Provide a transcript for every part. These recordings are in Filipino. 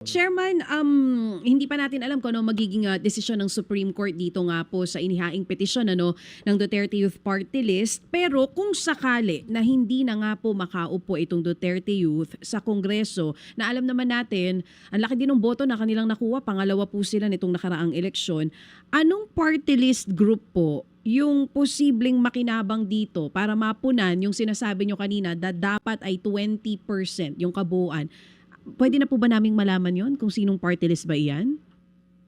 Chairman, um, hindi pa natin alam kung ano magiging ah, desisyon ng Supreme Court dito nga po sa inihaing petisyon ano, ng Duterte Youth Party List. Pero kung sakali na hindi na nga po makaupo itong Duterte Youth sa Kongreso, na alam naman natin, ang laki din ng boto na kanilang nakuha, pangalawa po sila nitong nakaraang eleksyon, anong party list group po yung posibleng makinabang dito para mapunan yung sinasabi nyo kanina na dapat ay 20% yung kabuuan. Pwede na po ba naming malaman yon kung sinong party list ba iyan?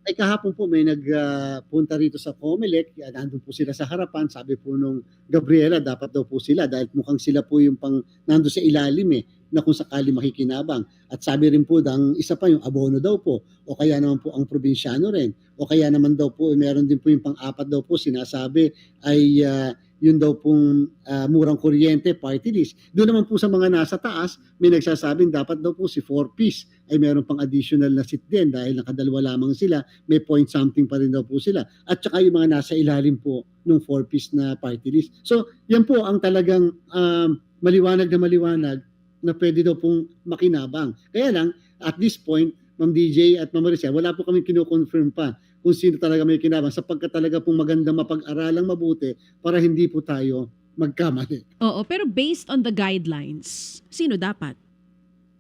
ay kahapon po may nagpunta rito sa Comelec, nandun po sila sa harapan, sabi po nung Gabriela, dapat daw po sila dahil mukhang sila po yung pang nando sa ilalim eh, na kung sakali makikinabang. At sabi rin po, ang isa pa yung abono daw po, o kaya naman po ang probinsyano rin, o kaya naman daw po, meron din po yung pang-apat daw po, sinasabi ay ah, yun daw pong ah, murang kuryente party list. Doon naman po sa mga nasa taas, may nagsasabing dapat daw po si 4-piece ay meron pang additional na seat din dahil nakadalawa lamang sila, may point something pa rin daw po sila. At saka yung mga nasa ilalim po ng 4-piece na party list. So, yan po ang talagang um, maliwanag na maliwanag na pwede daw pong makinabang. Kaya lang, at this point, Ma'am DJ at Ma'am Maricel, wala po kami kino-confirm pa kung sino talaga may kinabang sapagkat talaga pong magandang mapag-aralang mabuti para hindi po tayo magkamali. Oo, pero based on the guidelines, sino dapat?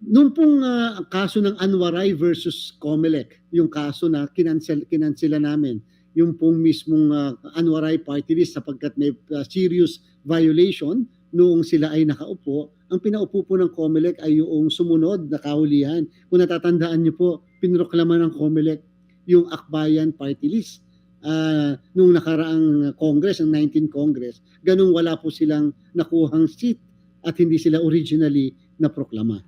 Noong pong ah, kaso ng Anwaray versus Comelec, yung kaso na kinansel, kinansela namin, yung pong mismong ah, Anwaray party list sapagkat may ah, serious violation noong sila ay nakaupo, ang pinaupo po ng Comelec ay yung sumunod na kahulihan. Kung natatandaan niyo po, pinroklama ng Comelec yung Akbayan party list ah, nung nakaraang Congress, ang 19 Congress. Ganun wala po silang nakuhang seat at hindi sila originally na proklama.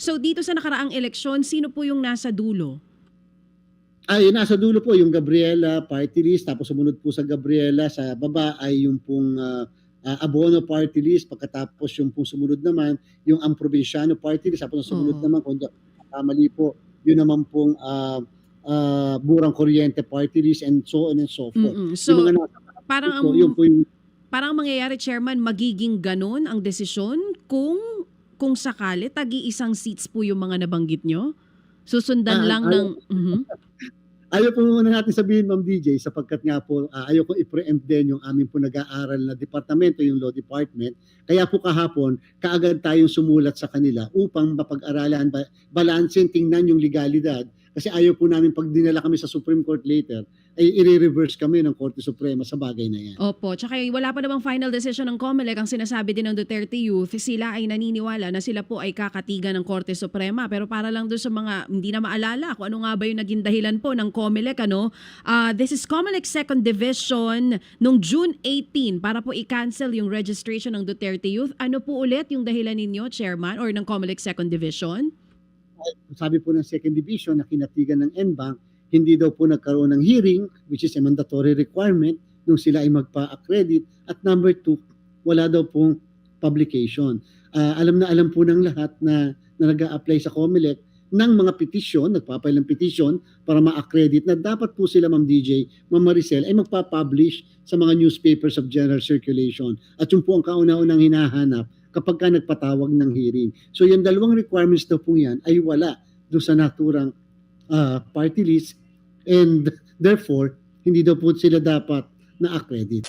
So dito sa nakaraang eleksyon, sino po yung nasa dulo? Ay, nasa dulo po yung Gabriela party list, tapos sumunod po sa Gabriela sa baba ay yung pong ah, ah, Abono party list, pagkatapos yung pong sumunod naman, yung ang Provinciano party list, tapos sumunod Oo. naman, kung ako makamali po, yun naman pong ah, ah, Burang Kuryente party list and so on and so forth. Yung So mga nasa parang po, ang, yun po yung parang ang mangyayari, Chairman, magiging ganun ang desisyon kung kung sakali tagi-isang seats po yung mga nabanggit nyo? Susundan Ah, lang ayaw- ng... Mhm. Ayaw po muna natin sabihin, Ma'am DJ, sapagkat nga po, ah, ayaw ko i-preempt din yung aming po nag-aaral na departamento, yung law department. Kaya po kahapon, kaagad tayong sumulat sa kanila upang mapag-aralan, ba- balansin, tingnan yung legalidad. Kasi ayaw po namin pag dinala kami sa Supreme Court later, ay i-reverse kami ng Korte Suprema sa bagay na yan. Opo, tsaka wala pa namang final decision ng COMELEC. Ang sinasabi din ng Duterte Youth, sila ay naniniwala na sila po ay kakatigan ng Korte Suprema. Pero para lang doon sa mga hindi na maalala kung ano nga ba yung naging dahilan po ng COMELEC, ano? Ah, this is COMELEC Second Division nung June 18 para po i-cancel yung registration ng Duterte Youth. Ano po ulit yung dahilan ninyo, Chairman, or ng COMELEC Second Division? sabi po ng second division na kinatigan ng NBank, hindi daw po nagkaroon ng hearing, which is a mandatory requirement, nung sila ay magpa-accredit. At number two, wala daw pong publication. Ah, alam na alam po ng lahat na, na nag apply sa COMELEC ng mga petisyon, nagpapail ng petisyon para ma-accredit na dapat po sila, Ma'am DJ, Ma'am Maricel, ay magpa-publish sa mga newspapers of general circulation. At yung po ang kauna-unang hinahanap kapag ka nagpatawag ng hearing. So yung dalawang requirements daw po yan ay wala doon sa naturang ah, party list and therefore hindi daw po sila dapat na-accredit.